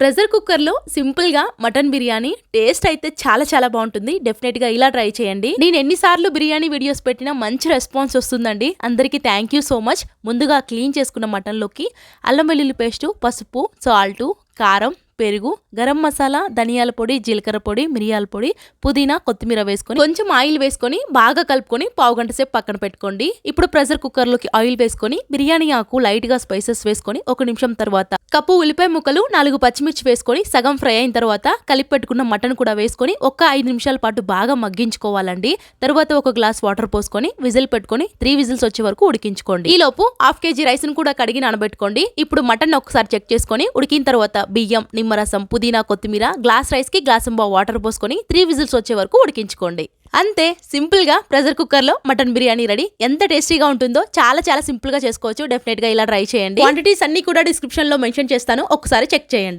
Pressure కుక్కర్లో సింపుల్గా mutton biryani taste అయితే చాలా చాలా బాగుంటుంది. డెఫినెట్గా ఇలా ట్రై చేయండి. నేను ఎన్నిసార్లు బిర్యానీ వీడియోస్ పెట్టినా మంచి రెస్పాన్స్ వస్తుందండి. అందరికీ థ్యాంక్ యూ సో మచ్ ముందుగా క్లీన్ చేసుకున్న మటన్లోకి అల్లం వెల్లుల్లి పేస్టు పసుపు సాల్టు కారం పెరుగు గరం మసాలా ధనియాల పొడి జీలకర్ర పొడి మిరియాల పొడి పుదీనా కొత్తిమీర వేసుకొని కొంచెం ఆయిల్ వేసుకొని బాగా కలుపుకొని పావు గంట సేపు పక్కన పెట్టుకోండి. ఇప్పుడు ప్రెషర్ కుక్కర్లోకి ఆయిల్ వేసుకొని బిర్యానీ ఆకు లైట్గా స్పైసెస్ వేసుకొని ఒక నిమిషం తర్వాత కప్పు ఉల్లిపాయ ముక్కలు నాలుగు పచ్చిమిర్చి వేసుకొని సగం ఫ్రై అయిన తర్వాత కలిపి పెట్టుకున్న మటన్ కూడా వేసుకొని ఒక ఐదు నిమిషాల పాటు బాగా మగ్గించుకోవాలండి. తర్వాత ఒక గ్లాస్ వాటర్ పోసుకొని విజిల్ పెట్టుకొని త్రీ విజిల్స్ వచ్చే వరకు ఉడికించుకోండి. ఈ లోపు హాఫ్ కేజీ రైస్ను కూడా కడిగి నానబెట్టుకోండి. ఇప్పుడు మటన్ ఒకసారి చెక్ చేసుకొని ఉడికిన తర్వాత బియ్యం నిమ్మరసం పుదీనా కొత్తిమీర గ్లాస్ రైస్కి గ్లాస్ వాటర్ పోసుకొని త్రీ విజిల్స్ వచ్చే వరకు ఉడికించుకోండి. అంతే సింపుల్గా ప్రెషర్ కుక్కర్లో మటన్ బిర్యానీ రెడీ. ఎంత టేస్టీగా ఉంటుందో చాలా చాలా సింపుల్గా చేసుకోవచ్చు. డెఫినెట్గా ఇలా ట్రై చేయండి. క్వాంటిటీస్ అన్ని కూడా డిస్క్రిప్షన్లో మెన్షన్ చేస్తాను. ఒకసారి చెక్ చేయండి.